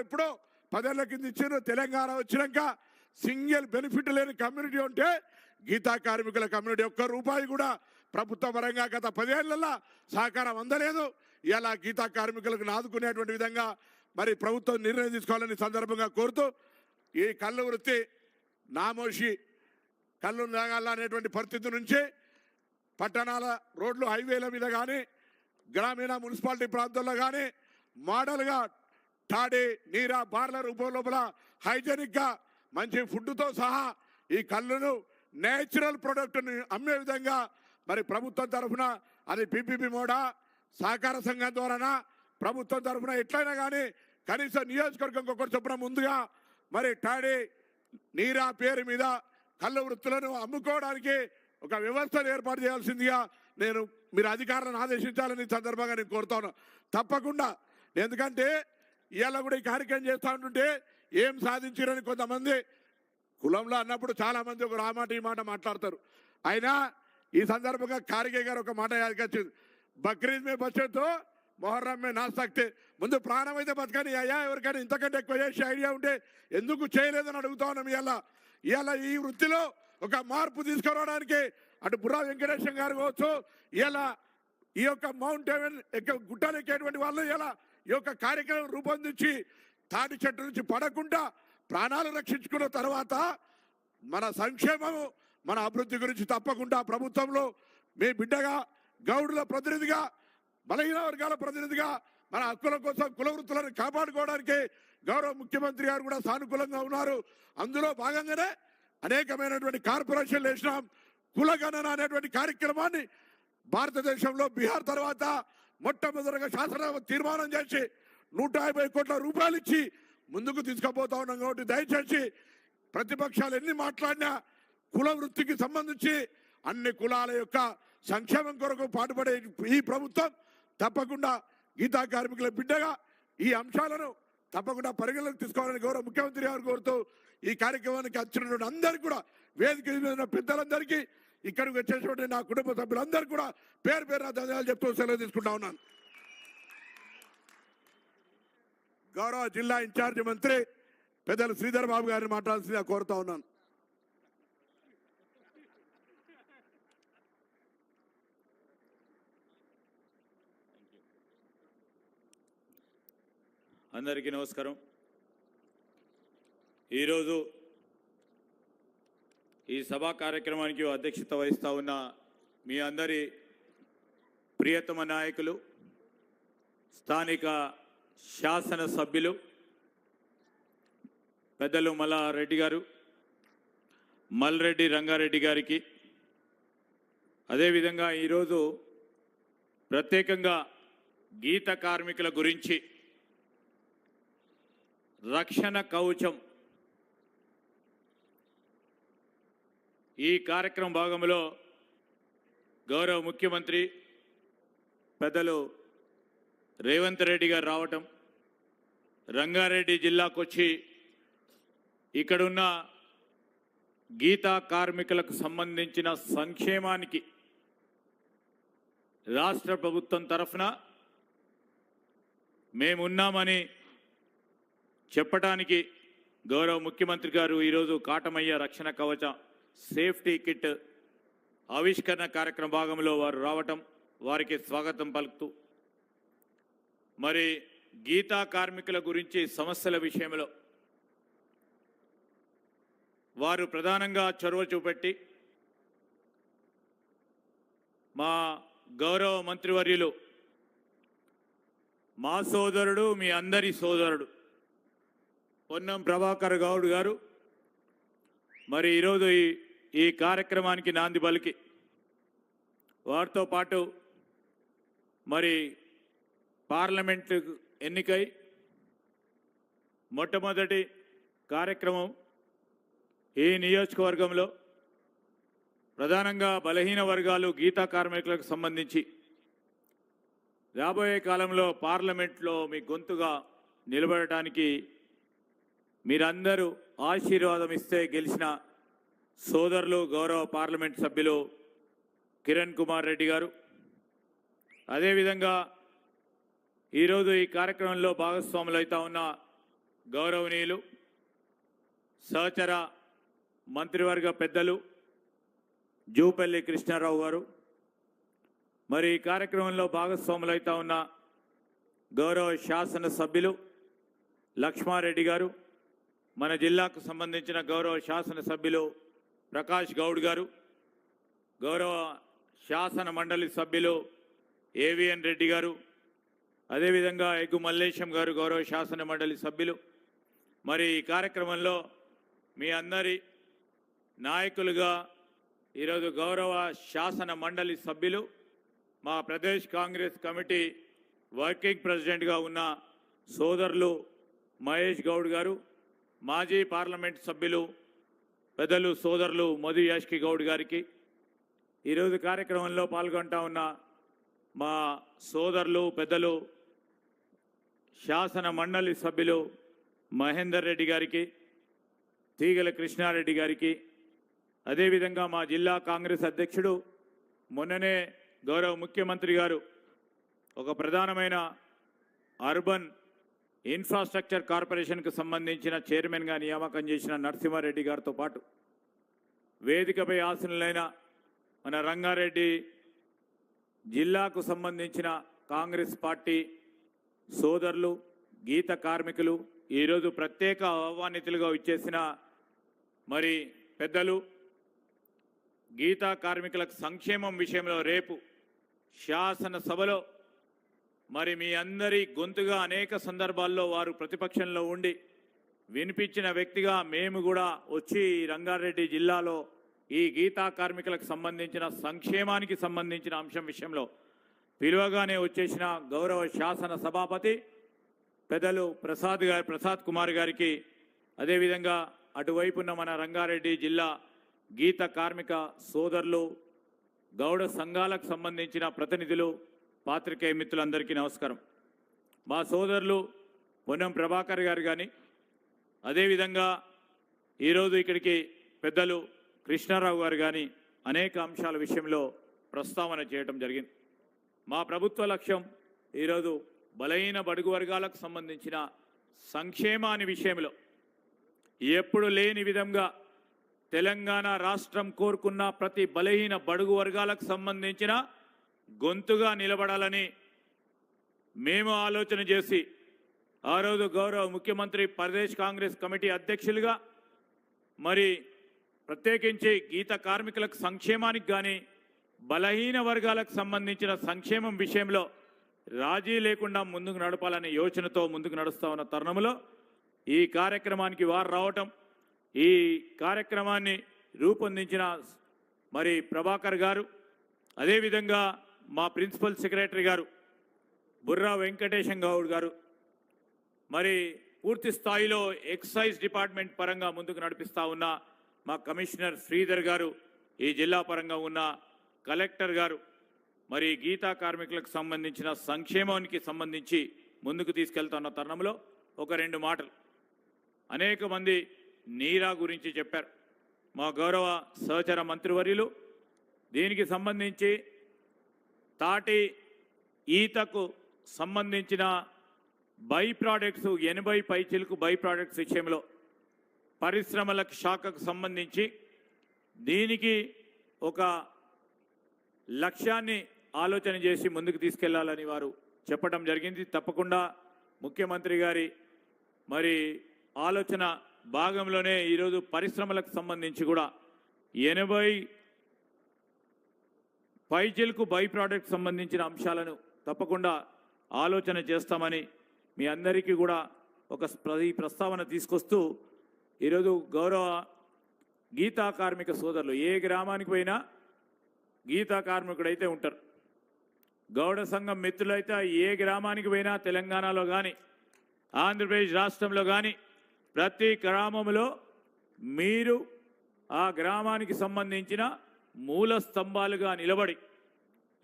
ఎప్పుడో పదేళ్ళ కింద ఇచ్చారు తెలంగాణ వచ్చినాక సింగిల్ బెనిఫిట్ లేని కమ్యూనిటీ ఉంటే గీతా కార్మికుల కమ్యూనిటీ ఒక్క రూపాయి కూడా ప్రభుత్వ పరంగా గత పదేళ్ళలో సహకారం అందలేదు. ఇలా గీతా కార్మికులకు ఆదుకునేటువంటి విధంగా మరి ప్రభుత్వం నిర్ణయం తీసుకోవాలని సందర్భంగా కోరుతూ ఈ కళ్ళు వృత్తి నామోషి కళ్ళు నాగాల అనేటువంటి పరిస్థితి నుంచి పట్టణాల రోడ్లు హైవేల మీద కానీ గ్రామీణ మున్సిపాలిటీ ప్రాంతాల్లో కానీ మోడల్గా టాడీ నీరా బార్ల రూపం లోపల హైజెనిక్గా మంచి ఫుడ్తో సహా ఈ కళ్ళను నేచురల్ ప్రోడక్ట్ని అమ్మే విధంగా మరి ప్రభుత్వం తరఫున అది పీపీపీ మోడా సహకార సంఘం ద్వారానా ప్రభుత్వం తరఫున ఎట్లయినా కానీ కనీసం నియోజకవర్గం ఒకటి చొప్పున ముందుగా మరి టాడీ నీరా పేరు మీద కళ్ళు వృత్తులను అమ్ముకోవడానికి ఒక వ్యవస్థను ఏర్పాటు చేయాల్సిందిగా నేను మీరు అధికారులను ఆదేశించాలని సందర్భంగా నేను కోరుతాను. తప్పకుండా. ఎందుకంటే ఇవాళ కూడా ఈ కార్యక్రమం చేస్తూ ఉంటుంటే ఏం సాధించారని కొంతమంది కులంలో అన్నప్పుడు చాలామంది ఒక రామాట మాట ఈ మాట మాట్లాడతారు. అయినా ఈ సందర్భంగా కార్గే గారు ఒక మాట యాదకొచ్చింది బక్రీద్ మే బచ్చతో మొహర్రం మే నా ముందు ప్రాణం అయితే బతకని అయ్యా ఎవరికైనా ఇంతకంటే ఎక్కువ చేసే ఐడియా ఉంటే ఎందుకు చేయలేదని అడుగుతా ఉన్నాం ఇవాళ. ఇవాళ ఈ వృత్తిలో ఒక మార్పు తీసుకురావడానికి అటు బుర్రా వెంకటేశం గారు కావచ్చు ఇలా ఈ యొక్క మౌంట్ ఎవెన్ గుట్టలు ఎక్కేటువంటి వాళ్ళు ఇలా ఈ యొక్క కార్యక్రమం రూపొందించి తాటి చెట్టు నుంచి పడకుండా ప్రాణాలు రక్షించుకున్న తర్వాత మన సంక్షేమము మన అభివృద్ధి గురించి తప్పకుండా ప్రభుత్వంలో మీ బిడ్డగా గౌడుల ప్రతినిధిగా బలహీన వర్గాల ప్రతినిధిగా మన హక్కుల కోసం కుల వృత్తులను కాపాడుకోవడానికి గౌరవ ముఖ్యమంత్రి గారు కూడా సానుకూలంగా ఉన్నారు. అందులో భాగంగానే అనేకమైనటువంటి కార్పొరేషన్లు వేసినాం. కులగణన అనేటువంటి కార్యక్రమాన్ని భారతదేశంలో బీహార్ తర్వాత మొట్టమొదటిగా శాసన తీర్మానం చేసి నూట యాభై కోట్ల రూపాయలు ఇచ్చి ముందుకు తీసుకుపోతా ఉన్నాం కాబట్టి దయచేసి ప్రతిపక్షాలు ఎన్ని మాట్లాడినా కుల వృత్తికి సంబంధించి అన్ని కులాల యొక్క సంక్షేమం కొరకు పాటుపడే ఈ ప్రభుత్వం తప్పకుండా గీతా కార్మికుల బిడ్డగా ఈ అంశాలను తప్పకుండా పరిగణలోకి తీసుకోవాలని గౌరవ ముఖ్యమంత్రి గారు కోరుతూ ఈ కార్యక్రమానికి వచ్చినటువంటి అందరికీ కూడా వేదిక పెద్దలందరికీ ఇక్కడికి వచ్చేటువంటి నా కుటుంబ సభ్యులందరూ కూడా పేరు పేరు నా ధన్యాలు చెప్తూ సెలవు తీసుకుంటా ఉన్నాను. గౌరవ జిల్లా ఇన్ఛార్జి మంత్రి పెద్దలు శ్రీధర్ బాబు గారిని మాట్లాడాల్సిందిగా కోరుతా ఉన్నాను. అందరికీ నమస్కారం. ఈరోజు ఈ సభా కార్యక్రమానికి అధ్యక్షత వహిస్తూ ఉన్న మీ అందరి ప్రియతమ నాయకులు స్థానిక శాసన సభ్యులు పెద్దలు మల్లారెడ్డి గారు మల్రెడ్డి రంగారెడ్డి గారికి. అదేవిధంగా ఈరోజు ప్రత్యేకంగా గీత కార్మికుల గురించి రక్షణ కవచం ఈ కార్యక్రమ భాగంలో గౌరవ ముఖ్యమంత్రి పెద్దలు రేవంత్ రెడ్డి గారు రావటం రంగారెడ్డి జిల్లాకు వచ్చి ఇక్కడున్న గీతా కార్మికులకు సంబంధించిన సంక్షేమానికి రాష్ట్ర ప్రభుత్వం తరఫున మేమున్నామని చెప్పటానికి గౌరవ ముఖ్యమంత్రి గారు ఈరోజు కాటమయ్య రక్షణ కవచం సేఫ్టీ కిట్ ఆవిష్కరణ కార్యక్రమ భాగంలో వారు రావటం వారికి స్వాగతం పలుకుతూ మరి గీతా కార్మికుల గురించి సమస్యల విషయంలో వారు ప్రధానంగా చొరవ చూపెట్టి మా గౌరవ మంత్రివర్యులు మా సోదరుడు మీ అందరి సోదరుడు పొన్నం ప్రభాకర్ గౌడ్ గారు మరి ఈరోజు ఈ ఈ కార్యక్రమానికి నాంది పలికి. వారితో పాటు మరి పార్లమెంట్ ఎన్నికై మొట్టమొదటి కార్యక్రమం ఈ నియోజకవర్గంలో ప్రధానంగా బలహీన వర్గాలు గీతా కార్మికులకు సంబంధించి. రాబోయే కాలంలో పార్లమెంట్లో మీ గొంతుగా నిలబడటానికి మీరందరూ ఆశీర్వాదం ఇస్తే గెలిచిన సోదరులు గౌరవ పార్లమెంట్ సభ్యులు కిరణ్ కుమార్ రెడ్డి గారు. అదేవిధంగా ఈరోజు ఈ కార్యక్రమంలో భాగస్వాములు అవుతా ఉన్న గౌరవనీయులు సహచర మంత్రివర్గ పెద్దలు జూపల్లి కృష్ణారావు గారు. మరి ఈ కార్యక్రమంలో భాగస్వాములు అవుతా ఉన్న గౌరవ శాసన సభ్యులు లక్ష్మారెడ్డి గారు. మన జిల్లాకు సంబంధించిన గౌరవ శాసన సభ్యులు ప్రకాష్ గౌడ్ గారు గౌరవ శాసన మండలి సభ్యులు ఏవిఎన్ రెడ్డి గారు అదేవిధంగా ఎగ్గు మల్లేశం గారు గౌరవ శాసన మండలి సభ్యులు. మరి ఈ కార్యక్రమంలో మీ అందరి నాయకులుగా ఈరోజు గౌరవ శాసన మండలి సభ్యులు మా ప్రదేశ్ కాంగ్రెస్ కమిటీ వర్కింగ్ ప్రెసిడెంట్గా ఉన్న సోదరులు మహేష్ గౌడ్ గారు మాజీ పార్లమెంట్ సభ్యులు పెద్దలు సోదరులు మధు యాష్కి గౌడ్ గారికి ఈరోజు కార్యక్రమంలో పాల్గొంటా ఉన్న మా సోదరులు పెద్దలు శాసన మండలి సభ్యులు మహేందర్ రెడ్డి గారికి తీగల కృష్ణారెడ్డి గారికి అదేవిధంగా మా జిల్లా కాంగ్రెస్ అధ్యక్షుడు మొన్ననే గౌరవ ముఖ్యమంత్రి గారు ఒక ప్రధానమైన అర్బన్ ఇన్ఫ్రాస్ట్రక్చర్ కార్పొరేషన్కు సంబంధించిన చైర్మన్గా నియామకం చేసిన నరసింహారెడ్డి గారితో పాటు వేదికపై ఆసనులైన మన రంగారెడ్డి జిల్లాకు సంబంధించిన కాంగ్రెస్ పార్టీ సోదరులు గీత కార్మికులు ఈరోజు ప్రత్యేక ఆహ్వానితులుగా ఇచ్చేసిన మరి పెద్దలు గీతా కార్మికులకు సంక్షేమం విషయంలో రేపు శాసనసభలో మరి మీ అందరి గొంతుగా అనేక సందర్భాల్లో వారు ప్రతిపక్షంలో ఉండి వినిపించిన వ్యక్తిగా మేము కూడా వచ్చి ఈ రంగారెడ్డి జిల్లాలో ఈ గీతా కార్మికులకు సంబంధించిన సంక్షేమానికి సంబంధించిన అంశం విషయంలో పిలువగానే వచ్చేసిన గౌరవ శాసన సభాపతి పెద్దలు ప్రసాద్ గారి ప్రసాద్ కుమార్ గారికి అదేవిధంగా అటువైపున్న మన రంగారెడ్డి జిల్లా గీత కార్మిక సోదరులు గౌడ సంఘాలకు సంబంధించిన ప్రతినిధులు పాత్రికేయ మిత్రులందరికీ నమస్కారం. మా సోదరులు పొన్నం ప్రభాకర్ గారు కానీ అదేవిధంగా ఈరోజు ఇక్కడికి పెద్దలు కృష్ణారావు గారు కానీ అనేక అంశాల విషయంలో ప్రస్తావన చేయటం జరిగింది. మా ప్రభుత్వ లక్ష్యం ఈరోజు బలహీన బడుగు వర్గాలకు సంబంధించిన సంక్షేమాని విషయంలో ఎప్పుడు లేని విధంగా తెలంగాణ రాష్ట్రం కోరుకున్న ప్రతి బలహీన బడుగు వర్గాలకు సంబంధించిన గొంతుగా నిలబడాలని మేము ఆలోచన చేసి ఆ రోజు గౌరవ ముఖ్యమంత్రి ప్రదేశ్ కాంగ్రెస్ కమిటీ అధ్యక్షులుగా మరి ప్రత్యేకించి గీత కార్మికులకు సంక్షేమానికి కానీ బలహీన వర్గాలకు సంబంధించిన సంక్షేమం విషయంలో రాజీ లేకుండా ముందుకు నడపాలనే యోచనతో ముందుకు నడుస్తా ఉన్న తరుణంలో ఈ కార్యక్రమానికి వారు రావటం ఈ కార్యక్రమాన్ని రూపొందించిన మరి ప్రభాకర్ గారు అదేవిధంగా మా ప్రిన్సిపల్ సెక్రటరీ గారు బుర్రా వెంకటేశం గౌడ్ గారు మరి పూర్తి స్థాయిలో ఎక్సైజ్ డిపార్ట్మెంట్ పరంగా ముందుకు నడిపిస్తా ఉన్న మా కమిషనర్ శ్రీధర్ గారు ఈ జిల్లా పరంగా ఉన్న కలెక్టర్ గారు మరి గీతా కార్మికులకు సంబంధించిన సంక్షేమానికి సంబంధించి ముందుకు తీసుకెళ్తున్న తరుణంలో ఒక రెండు మాటలు. అనేక మంది నీరా గురించి చెప్పారు. మా గౌరవ సహచర మంత్రివర్యులు దీనికి సంబంధించి తాటి ఈతకు సంబంధించిన బై ప్రోడక్ట్స్ ఎనభై పైచీలకు బై ప్రోడక్ట్స్ విషయంలో పరిశ్రమలకు శాఖకు సంబంధించి దీనికి ఒక లక్ష్యాన్ని ఆలోచన చేసి ముందుకు తీసుకెళ్ళాలని వారు చెప్పడం జరిగింది. తప్పకుండా ముఖ్యమంత్రి గారి మరి ఆలోచన భాగంలోనే ఈరోజు పరిశ్రమలకు సంబంధించి కూడా ఎనభై పైజెల్కు బై ప్రోడక్ట్ సంబంధించిన అంశాలను తప్పకుండా ఆలోచన చేస్తామని మీ అందరికీ కూడా ఒక ప్ర- ఈ ప్రస్తావన తీసుకొస్తూ ఈరోజు గౌరవ గీతా కార్మిక సోదరులు ఏ గ్రామానికి పోయినా గీతా కార్మికుడైతే ఉంటారు. గౌడ సంఘం మిత్రులైతే ఏ గ్రామానికి పోయినా తెలంగాణలో కానీ ఆంధ్రప్రదేశ్ రాష్ట్రంలో కానీ ప్రతి గ్రామంలో మీరు ఆ గ్రామానికి సంబంధించిన మూల స్తంభాలుగా నిలబడి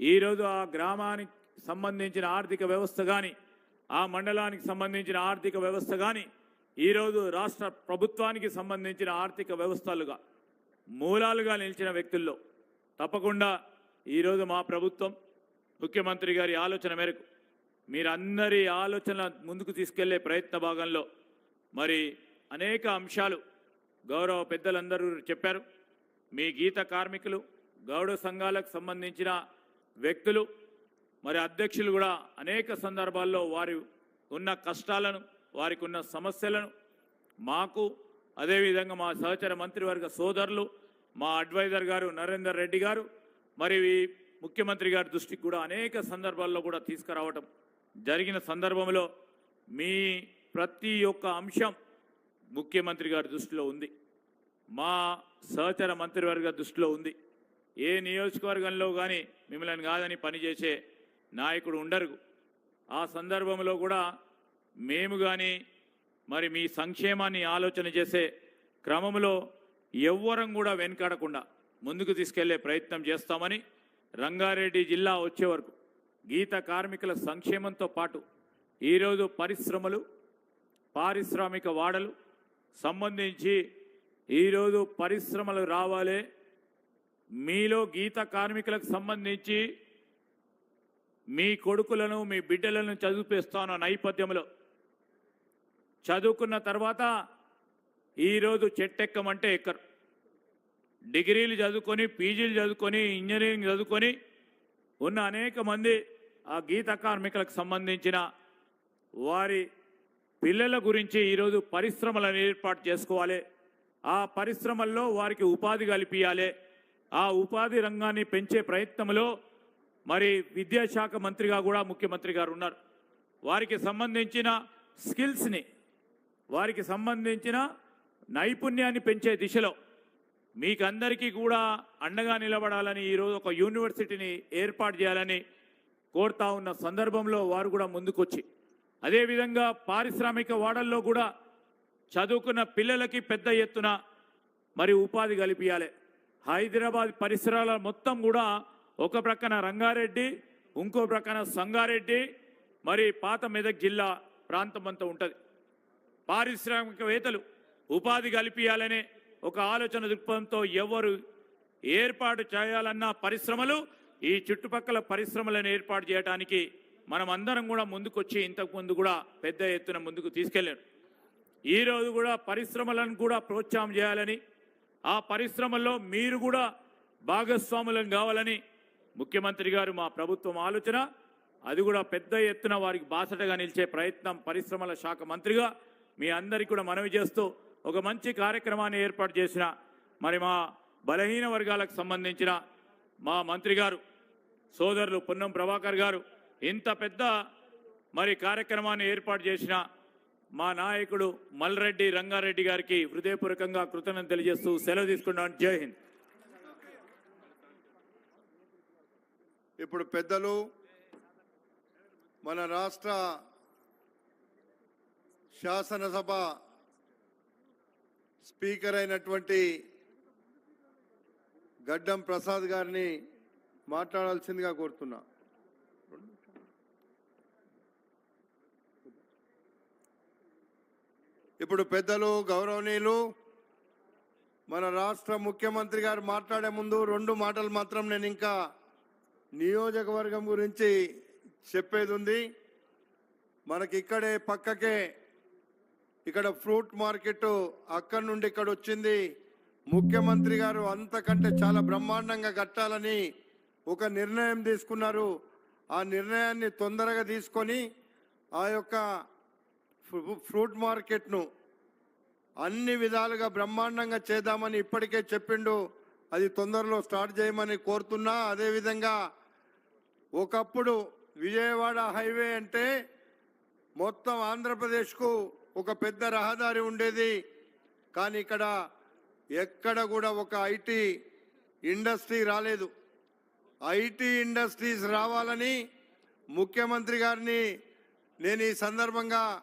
ఈరోజు ఆ గ్రామానికి సంబంధించిన ఆర్థిక వ్యవస్థ కానీ ఆ మండలానికి సంబంధించిన ఆర్థిక వ్యవస్థ కానీ ఈరోజు రాష్ట్ర ప్రభుత్వానికి సంబంధించిన ఆర్థిక వ్యవస్థలుగా మూలాలుగా నిలిచిన వ్యక్తుల్లో తప్పకుండా ఈరోజు మా ప్రభుత్వం ముఖ్యమంత్రి గారి ఆలోచన మేరకు మీరందరి ఆలోచన ముందుకు తీసుకెళ్ళే ప్రయత్న భాగంలో మరి అనేక అంశాలు గౌరవ పెద్దలందరూ చెప్పారు. మీ గీత కార్మికులు గౌడ సంఘాలకు సంబంధించిన వ్యక్తులు మరి అధ్యక్షులు కూడా అనేక సందర్భాల్లో వారి ఉన్న కష్టాలను వారికి ఉన్న సమస్యలను మాకు అదేవిధంగా మా సహచర మంత్రివర్గ సోదరులు మా అడ్వైజర్ గారు నరేందర్ రెడ్డి గారు మరి ముఖ్యమంత్రి గారి దృష్టికి కూడా అనేక సందర్భాల్లో కూడా తీసుకురావటం జరిగిన సందర్భంలో మీ ప్రతి ఒక్క అంశం ముఖ్యమంత్రి గారి దృష్టిలో ఉంది. మా సహచర మంత్రివర్గ దృష్టిలో ఉంది. ఏ నియోజకవర్గంలో కానీ మిమ్మల్ని కాదని పనిచేసే నాయకుడు ఉండరు. ఆ సందర్భంలో కూడా మేము కానీ మరి మీ సంక్షేమాన్ని ఆలోచన చేసే క్రమంలో ఎవ్వరం కూడా వెనకాడకుండా ముందుకు తీసుకెళ్ళే ప్రయత్నం చేస్తామని రంగారెడ్డి జిల్లా వచ్చే వరకు గీత కార్మికుల సంక్షేమంతో పాటు ఈరోజు పరిశ్రమలు పారిశ్రామిక వాడలు సంబంధించి ఈరోజు పరిశ్రమలు రావాలి. మీలో గీత కార్మికులకు సంబంధించి మీ కొడుకులను మీ బిడ్డలను చదివిపిస్తాను నేపథ్యంలో. చదువుకున్న తర్వాత ఈరోజు చెట్టెక్కమంటే ఎక్కరు. డిగ్రీలు చదువుకొని పీజీలు చదువుకొని ఇంజనీరింగ్ చదువుకొని ఉన్న అనేక మంది ఆ గీత కార్మికులకు సంబంధించిన వారి పిల్లల గురించి ఈరోజు పరిశ్రమలను ఏర్పాటు చేసుకోవాలి. ఆ పరిశ్రమల్లో వారికి ఉపాధి కల్పించాలి ఆ ఉపాధి రంగాన్ని పెంచే ప్రయత్నంలో మరి విద్యాశాఖ మంత్రిగా కూడా ముఖ్యమంత్రి గారు ఉన్నారు. వారికి సంబంధించిన స్కిల్స్ని వారికి సంబంధించిన నైపుణ్యాన్ని పెంచే దిశలో మీకందరికీ కూడా అండగా నిలబడాలని ఈరోజు ఒక యూనివర్సిటీని ఏర్పాటు చేయాలని కోరుతా ఉన్న సందర్భంలో వారు కూడా ముందుకొచ్చి అదేవిధంగా పారిశ్రామిక వాడల్లో కూడా చదువుకున్న పిల్లలకి పెద్ద ఎత్తున మరి ఉపాధి కల్పించాలి హైదరాబాద్ పరిసరాల మొత్తం కూడా ఒక ప్రక్కన రంగారెడ్డి ఇంకో ప్రక్కన సంగారెడ్డి మరి పాత మెదక్ జిల్లా ప్రాంతం అంతా ఉంటుంది. పారిశ్రామికవేత్తలు ఉపాధి కల్పించాలనే ఒక ఆలోచన దృక్పథంతో ఎవరు ఏర్పాటు చేయాలన్న పరిశ్రమలు ఈ చుట్టుపక్కల పరిశ్రమలను ఏర్పాటు చేయడానికి మనం అందరం కూడా ముందుకొచ్చి ఇంతకు ముందు కూడా పెద్ద ఎత్తున ముందుకు తీసుకెళ్ళారు. ఈ రోజు కూడా పరిశ్రమలను కూడా ప్రోత్సాహం చేయాలని ఆ పరిశ్రమల్లో మీరు కూడా భాగస్వాములను కావాలని ముఖ్యమంత్రి గారు మా ప్రభుత్వం ఆలోచన. అది కూడా పెద్ద ఎత్తున వారికి బాసటగా నిలిచే ప్రయత్నం పరిశ్రమల శాఖ మంత్రిగా మీ అందరికీ కూడా మనవి చేస్తూ ఒక మంచి కార్యక్రమాన్ని ఏర్పాటు చేసిన మరి మా బలహీన వర్గాలకు సంబంధించిన మా మంత్రి గారు సోదరులు పొన్నం ప్రభాకర్ గారు ఇంత పెద్ద మరి కార్యక్రమాన్ని ఏర్పాటు చేసిన మా నాయకుడు మల్రెడ్డి రంగారెడ్డి గారికి హృదయపూర్వకంగా కృతజ్ఞత తెలియజేస్తూ సెలవు తీసుకున్నాను. జై హింద్. ఇప్పుడు పెద్దలు మన రాష్ట్ర శాసనసభ స్పీకర్ అయినటువంటి గడ్డం ప్రసాద్ గారిని మాట్లాడాల్సిందిగా కోరుతున్నా. ఇప్పుడు పెద్దలు గౌరవనీయులు మన రాష్ట్ర ముఖ్యమంత్రి గారు మాట్లాడే ముందు రెండు మాటలు మాత్రం నేను ఇంకా నియోజకవర్గం గురించి చెప్పేది ఉంది. మనకి ఇక్కడే పక్కకే ఇక్కడ ఫ్రూట్ మార్కెట్ అక్కడి నుండి ఇక్కడ వచ్చింది. ముఖ్యమంత్రి గారు అంతకంటే చాలా బ్రహ్మాండంగా కట్టాలని ఒక నిర్ణయం తీసుకున్నారు. ఆ నిర్ణయాన్ని తొందరగా తీసుకొని ఆ యొక్క ఫ్రూట్ మార్కెట్ను అన్ని విధాలుగా బ్రహ్మాండంగా చేద్దామని ఇప్పటికే చెప్పిండు. అది తొందరలో స్టార్ట్ చేయమని కోరుతున్నా. అదేవిధంగా ఒకప్పుడు విజయవాడ హైవే అంటే మొత్తం ఆంధ్రప్రదేశ్కు ఒక పెద్ద రహదారి ఉండేది. కానీ ఇక్కడ ఎక్కడ కూడా ఒక ఐటీ ఇండస్ట్రీ రాలేదు. ఐటీ ఇండస్ట్రీస్ రావాలని ముఖ్యమంత్రి గారిని నేను ఈ సందర్భంగా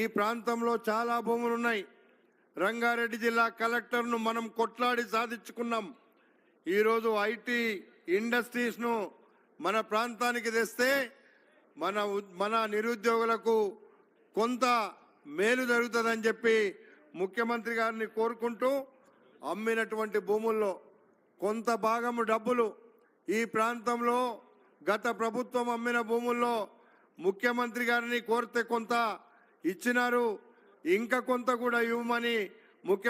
ఈ ప్రాంతంలో చాలా భూములు ఉన్నాయి. రంగారెడ్డి జిల్లా కలెక్టర్ను మనం కొట్లాడి సాధించుకున్నాం. ఈరోజు ఐటీ ఇండస్ట్రీస్ను మన ప్రాంతానికి తెస్తే మన మన నిరుద్యోగులకు కొంత మేలు జరుగుతుందని చెప్పి ముఖ్యమంత్రి గారిని కోరుకుంటూ అమ్మినటువంటి భూముల్లో కొంత భాగము డబ్బులు ఈ ప్రాంతంలో గత ప్రభుత్వం అమ్మిన భూముల్లో ముఖ్యమంత్రి గారిని కోరితే కొంత ఇచ్చినారు. ఇంకా కొంత కూడా ఇవ్వమని ముఖ్య